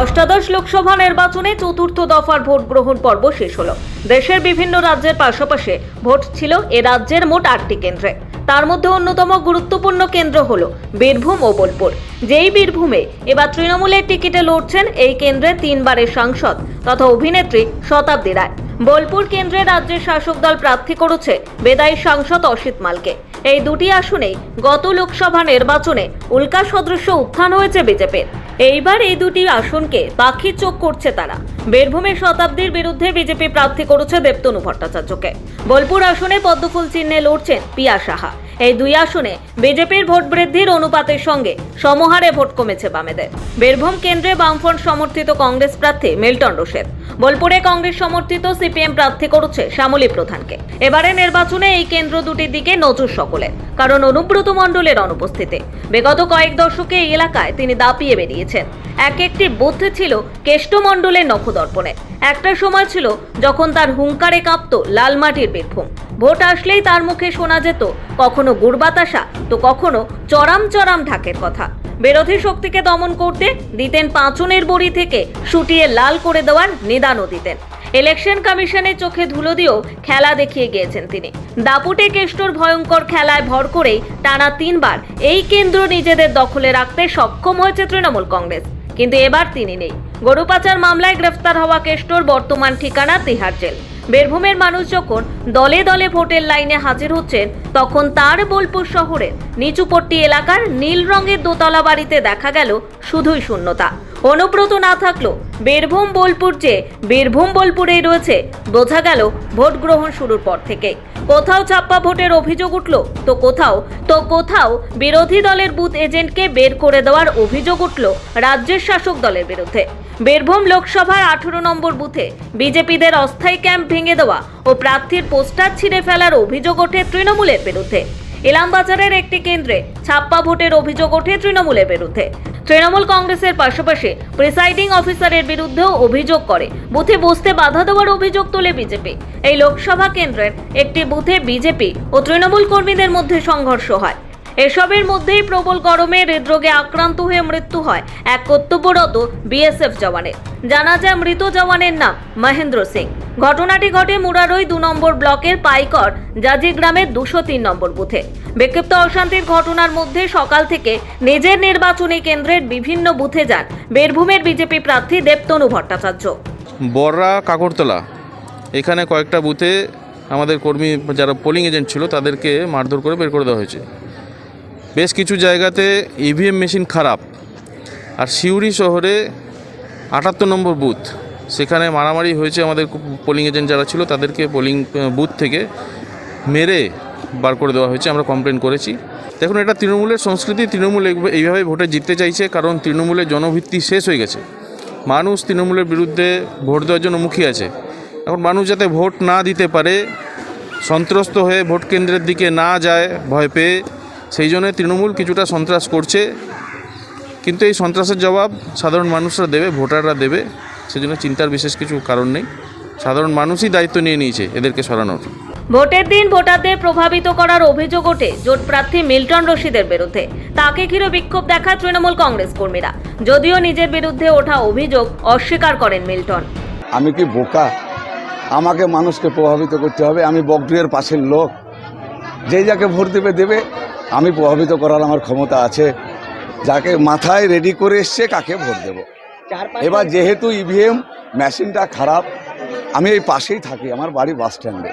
অষ্টাদশ লোকসভা নির্বাচনে চতুর্থ দফার ভোট গ্রহণ পর্ব শেষ হলো। দেশের বিভিন্ন রাজ্যের পাশাপাশি ভোট ছিল এ রাজ্যের মোট আটটি কেন্দ্রে। তার মধ্যে অন্যতম গুরুত্বপূর্ণ কেন্দ্র হল বীরভূম ও বোলপুর। যেই বীরভূমে এবার তৃণমূলের টিকিটে লড়ছেন এই কেন্দ্রে তিনবারের সাংসদ তথা অভিনেত্রী শতাব্দী রায়। বোলপুর কেন্দ্রে রাজ্যের শাসক দল প্রার্থী করেছে বেদায়ী সাংসদ অসিত মালকে। এই দুটি আসনেই গত লোকসভা নির্বাচনে উল্কা সদৃশ্য উত্থান হয়েছে বিজেপির। এইবার এই দুটি আসনকে পাখি চোখ করছে তারা। বীরভূমের শতাব্দীর বিরুদ্ধে বিজেপি প্রার্থী করেছে দেবতনু ভট্টাচার্যকে। বোলপুর আসনে পদ্মফুল চিহ্নে লড়ছেন পিয়া সাহা। এই দুই আসনে বিজেপির ভোট বৃদ্ধির অনুপাতের সঙ্গে সমহারে ভোট কমেছে বামেদের। বীরভূম কেন্দ্রে বামফ্রন্ট সমর্থিত কংগ্রেস প্রার্থী মিল্টন রোশেদ বোলপুরে কংগ্রেস সমর্থিত সিপিএম প্রার্থী করছে শ্যামলী প্রধানকে। এবারে নির্বাচনে এই কেন্দ্র দুটির দিকে নজর সকলের, কারণ অনুব্রত মণ্ডলের অনুপস্থিতি। বিগত কয়েক দশকে এই এলাকায় তিনি দাপিয়ে বেরিয়েছেন। এক একটি বুথ ছিল কেষ্টমণ্ডলের নখদর্পণে। একটা সময় ছিল যখন তার হুঙ্কারে কাঁপত লালমাটির বীরভূম। ভোট আসলেই তার মুখে শোনা যেত, কখনো গুড়বাতাসা তো কখনো চরাম চরাম ঢাকের কথা। বিরোধী শক্তিকে দমন করতে দিতেন পাঁচনের বড়ি থেকে শুটিয়ে লাল করে দেওয়ার নিদানও দিতেন। ইলেকশন কমিশনের চোখে ধুলো দিয়েও খেলা দেখিয়ে গিয়েছেন তিনি। দাপুটে কেষ্টর ভয়ঙ্কর খেলায় ভর করেই টানা তিনবার এই কেন্দ্র নিজেদের দখলে রাখতে সক্ষম হয়েছে তৃণমূল কংগ্রেস। কিন্তু এবার তিনি নেই। গরু পাচার মামলায় গ্রেফতার হওয়া কেষ্টর বর্তমান ঠিকানা তিহার জেল। বীরভূমের মানুষ যখন দলে দলে ভোটের লাইনে হাজির হচ্ছেন, তখন তার বোলপুর শহরের নিচুপট্টি এলাকার নীল রঙের দোতলা বাড়িতে দেখা গেল শুধুই শূন্যতা। অনুব্রত না থাকল বীরভূম বোলপুর যে বীরভূম বোলপুরেই রয়েছে, বোঝা গেল ভোট গ্রহণ শুরুর পর থেকে কোথাও ছাপ্পা ভোটের অভিযোগ উঠল, তো কোথাও তো কোথাও বিরোধী দলের বুথ এজেন্টকে বের করে দেওয়ার অভিযোগ উঠল রাজ্যের শাসক দলের বিরুদ্ধে। বীরভূম লোকসভার আঠেরো নম্বর বুথে বিজেপিদের অস্থায়ী ক্যাম্প ভেঙে দেওয়া ও প্রার্থীর পোস্টার ছিঁড়ে ফেলার অভিযোগ ওঠে তৃণমূলের বিরুদ্ধে। ইলামবাজারের একটি কেন্দ্রে ছাপ্পা ভোটের অভিযোগ ওঠে তৃণমূলের বিরুদ্ধে। তৃণমূল কংগ্রেসের পাশাপাশি প্রিসাইডিং অফিসারের বিরুদ্ধেও অভিযোগ করে। বুথে বসতে বাধা দেওয়ার অভিযোগ তোলে বিজেপি। এই লোকসভা কেন্দ্রের একটি বুথে বিজেপি ও তৃণমূল কর্মীদের মধ্যে সংঘর্ষ হয়। এসবের মধ্যেই প্রবল গরমে হৃদরোগে আক্রান্ত হয়ে মৃত্যু হয় এক কর্তব্যরত বিএসএফ জওয়ানের। জানা যায় মৃত জওয়ানের নাম মহেন্দ্র সিং। ঘটনাটি ঘটে মুরারই দু নম্বর ব্লকের পাইকর, জাজি গ্রামের দুশো তিন নম্বর বুথে। বিক্ষিপ্ত অশান্তির ঘটনার মধ্যে সকাল থেকে নিজের নির্বাচনী কেন্দ্রের বিভিন্ন বুথে যান বীরভূমের বিজেপি প্রার্থী দেবতনু ভট্টাচার্য। বররা কাকরতলা, এখানে কয়েকটা বুথে আমাদের কর্মী যারা পোলিং এজেন্ট ছিল তাদেরকে মারধর করে বের করে দেওয়া হয়েছে। বেশ কিছু জায়গাতে ইভিএম মেশিন খারাপ। আর সিউড়ি শহরে আটাত্তর নম্বর বুথ। সেখানে মারামারি হয়েছে আমাদের পোলিং এজেন্ট যারা ছিল, তাদেরকে পোলিং বুথ থেকে মেরে বার করে দেওয়া হয়েছে। আমরা কমপ্লেন করেছি। দেখুন, এটা তৃণমূলের সংস্কৃতি। তৃণমূল এইভাবে- ভোটে জিততে চাইছে, কারণ তৃণমূলের জনভিত্তি শেষ হয়ে গেছে। মানুষ তৃণমূলের বিরুদ্ধে ভোট দেওয়ার জন্য মুখিয়ে আছে। এখন মানুষ যাতে ভোট না দিতে পারে, সন্ত্রস্ত হয়ে ভোট কেন্দ্রের দিকে না যায়, ভয় পেয়ে সেই জন্য তৃণমূল কিছুটা সন্ত্রাস করছে। কিন্তু এই সন্ত্রাসের জবাব সাধারণ মানুষরা দেবে ভোটাররা দেবে। সেজন্য চিন্তার বিশেষ কিছু কারণ নেই। সাধারণ মানুষই দায়িত্ব নিয়ে নিয়েছে এদেরকে সরানোর। ভোটের দিন ভোটারদের প্রভাবিত করার অভিযোগ ওঠে জোট প্রার্থী মিল্টন রশিদের বিরুদ্ধে। তাকে ঘিরে বিক্ষোভ দেখায় তৃণমূল কংগ্রেস কর্মীরা। যদিও নিজের বিরুদ্ধে ওঠা অভিযোগ অস্বীকার করেন মিল্টন। আমি কি বোকা? আমাকে মানুষকে প্রভাবিত করতে হবে? আমি বকডুয়ের পাশের লোক। যেই যাকে ভোট দেবে দেবে। আমি প্রভাবিত করার আমার ক্ষমতা আছে। যাকে মাথায় রেডি করে এসছে কাকে ভোট দেব? এবার যেহেতু ইভিএম মেশিনটা খারাপ আমি এই পাশেই থাকি আমার বাড়ি বাস স্ট্যান্ডে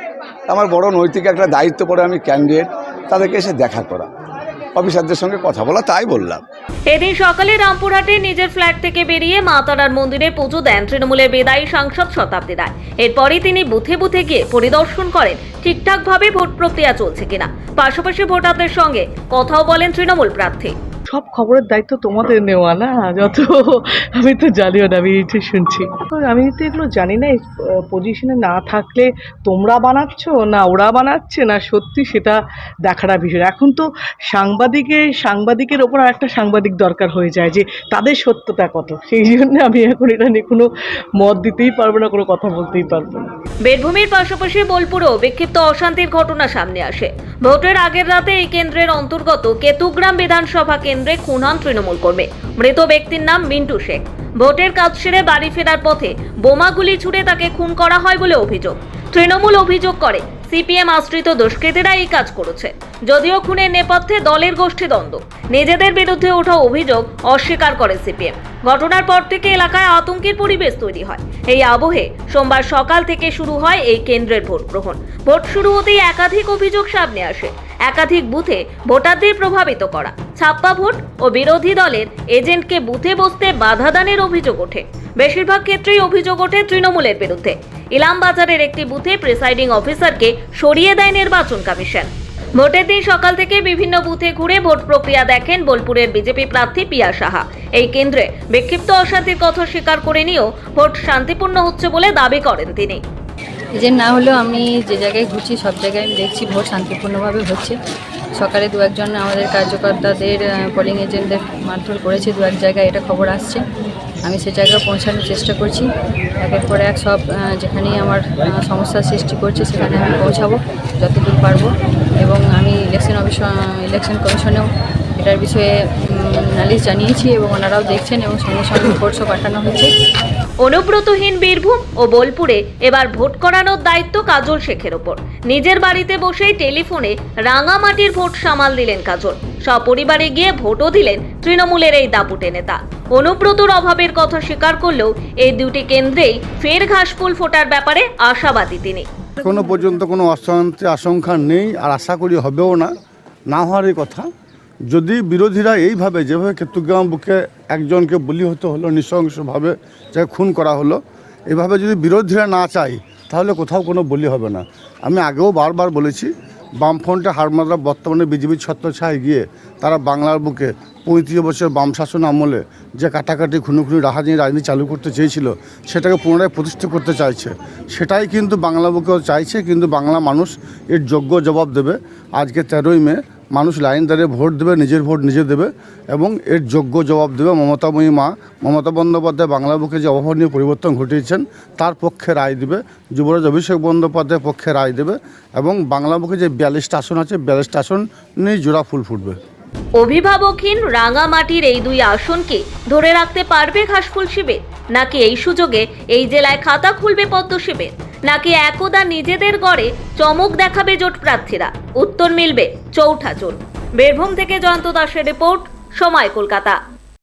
আমার বড় নৈতিক একটা দায়িত্ব পড়ে আমি ক্যান্ডিডেট তাদেরকে এসে দেখা করা। অফিসারদের সঙ্গে কথা বলা তাই বললাম। এদিন সকালে রামপুরহাটে নিজের ফ্ল্যাট থেকে বেরিয়ে মা তারার মন্দিরে পুজো দেন তৃণমূলের বেদায়ী সাংসদ শতাব্দী রায়। এরপরই তিনি বুথে বুথে গিয়ে পরিদর্শন করেন ঠিকঠাকভাবে ভোট প্রক্রিয়া চলছে কিনা। পাশাপাশি ভোটারদের সঙ্গে কথাও বলেন তৃণমূল প্রার্থী। সব খবরের দায়িত্ব তোমাদের নেওয়া না? যত আমি তো জানিও না, আমি এটা শুনছি। আমি তো এগুলো জানি না পজিশনে না থাকলে তোমরা বানাচ্ছ না ওরা বানাচ্ছে না? সত্যি সেটা দেখাটা বিষয় এখন তো সাংবাদিকের সাংবাদিকের ওপর আর একটা সাংবাদিক দরকার হয়ে যায় যে তাদের সত্যতা কত। সেই জন্য আমি এখন এটা নিয়ে কোনো মত দিতেই পারব না, কোনো কথা বলতেই পারব না। বীরভূমের পাশাপাশি বোলপুরেও বিক্ষিপ্ত অশান্তির ঘটনা সামনে আসে। ভোটের আগের রাতে এই কেন্দ্রের অন্তর্গত কেতুগ্রাম বিধানসভা কেন্দ্রে খুন হন তৃণমূল কর্মী। মৃত ব্যক্তির নাম মিন্টু শেখ। ভোটের কাজ সেরে বাড়ি ফেরার পথে বোমাগুলি ছুড়ে তাকে খুন করা হয় বলে অভিযোগ। তৃণমূল অভিযোগ করে, সিপিএম আশ্রিত দুষ্কৃতীরা এই কাজ করেছে। যদিও খুনের নেপথ্যে দলের গোষ্ঠী দ্বন্দ্ব। নিজেদের বিরুদ্ধে ওঠা অভিযোগ অস্বীকার করে সিপিএম। ঘটনার পর থেকে এলাকায় আতঙ্কের পরিবেশ তৈরি হয়। এই আবহে সোমবার সকাল থেকে শুরু হয় এই কেন্দ্রের ভোট গ্রহণ ভোট শুরু হতেই একাধিক অভিযোগ সামনে আসে। একাধিক বুথে ভোটারদের প্রভাবিত করা। ছাপ্পা ভোট ও বিরোধী দলের এজেন্টকে বুথে বসতে বাধা দানের অভিযোগ ওঠে। বেশিরভাগ ক্ষেত্রেই অভিযোগ ওঠে তৃণমূলের বিরুদ্ধে। ইলামবাজারের একটি বুথে প্রিসাইডিং অফিসারকে সরিয়ে দেয় নির্বাচন কমিশন। ভোটের দিন সকাল থেকে বিভিন্ন বুথে ঘুরে ভোট প্রক্রিয়া দেখেন বোলপুরের বিজেপি প্রার্থী পিয়া সাহা। এই কেন্দ্রে বিক্ষিপ্ত অশান্তির কথা স্বীকার করে নিয়েও ভোট শান্তিপূর্ণ হচ্ছে বলে দাবি করেন তিনি। এজেন্ট না হলেও আমি যে জায়গায় ঘুরছি, সব জায়গায় আমি দেখছি ভোট শান্তিপূর্ণভাবে হচ্ছে। সকালে দু একজন আমাদের কার্যকর্তাদের পোলিং এজেন্টদের মারধর করেছে, দু এক জায়গায় এটা খবর আসছে। আমি সে জায়গায় পৌঁছানোর চেষ্টা করছি। একের পর এক সব যেখানেই আমার সমস্যার সৃষ্টি করছে, সেখানে আমি পৌঁছাবো, যতদূর পারব। এবং আমি ইলেকশন অফিস ইলেকশন কমিশনেও এটার বিষয়ে নালিশ জানিয়েছি এবং ওনারাও দেখছেন এবং সঙ্গে সঙ্গে রিপোর্টসও পাঠানো হয়েছে অনুব্রতহীন বীরভূম ও বোলপুরে এবার ভোট করানোর দায়িত্ব কাজল শেখের ওপর। নিজের বাড়িতে বসেই টেলিফোনে রাঙামাটির ভোট সামাল দিলেন কাজল। সপরিবারে গিয়ে ভোটও দিলেন তৃণমূলের এই দাপুটে নেতা। অনুব্রতর অভাবের কথা স্বীকার করলেও এই দুটি কেন্দ্রেই ফের ঘাসফুল ফোটার ব্যাপারে আশাবাদী তিনি। এখনও পর্যন্ত কোনো অশান্তি আশঙ্কা নেই আর আশা করি হবেও না। না হওয়ারই কথা। যদি বিরোধীরা এইভাবে যেভাবে কেতুগ্রাম বুকে একজনকে বলি হতে হলো, নৃশংসভাবে যাকে খুন করা হলো, এভাবে যদি বিরোধীরা না চায়, তাহলে কোথাও কোনো বলি হবে না। আমি আগেও বারবার বলেছি, বামফ্রন্টে হারমাদরা বর্তমানে বিজেপির ছত্রছায় গিয়ে তারা বাংলার বুকে পঁয়ত্রিশ বছর বাম শাসন আমলে যে কাটাকাটি, খুনোখুনি রাহাজানি রাজনীতি চালু করতে চেয়েছিল, সেটাকে পুনরায় প্রতিষ্ঠা করতে চাইছে। সেটাই কিন্তু বাংলা বুকেও চাইছে, কিন্তু বাংলা মানুষ এর যোগ্য জবাব দেবে। আজকে তেরোই মে মানুষ লাইন দাঁড়িয়ে ভোট দেবে, নিজের ভোট নিজে দেবে এবং এর যোগ্য জবাব দেবে মমতাময়ী মা। মমতা বন্দ্যোপাধ্যায় বাংলা বুকে যে অভাবনীয় পরিবর্তন ঘটিয়েছেন, তার পক্ষে রায় দেবে। যুবরাজ অভিষেক বন্দ্যোপাধ্যায়ের পক্ষে রায় দেবে এবং বাংলা বুকে যে বিয়াল্লিশটা আসন আছে বিয়াল্লিশটা আসন নিয়ে জোড়া ফুল ফুটবে। অভিভাবকহীন রাঙামাটির এই দুই আসনকে ধরে রাখতে পারবে ঘাসফুল শিবির, নাকি এই সুযোগে এই জেলায় খাতা খুলবে পদ্ম শিবির? নাকি একদা নিজেদের গড়ে চমক দেখাবে জোট প্রার্থীরা? উত্তর মিলবে চৌঠা জোট বীরভূম থেকে জয়ন্ত দাসের রিপোর্ট, সময় কলকাতা।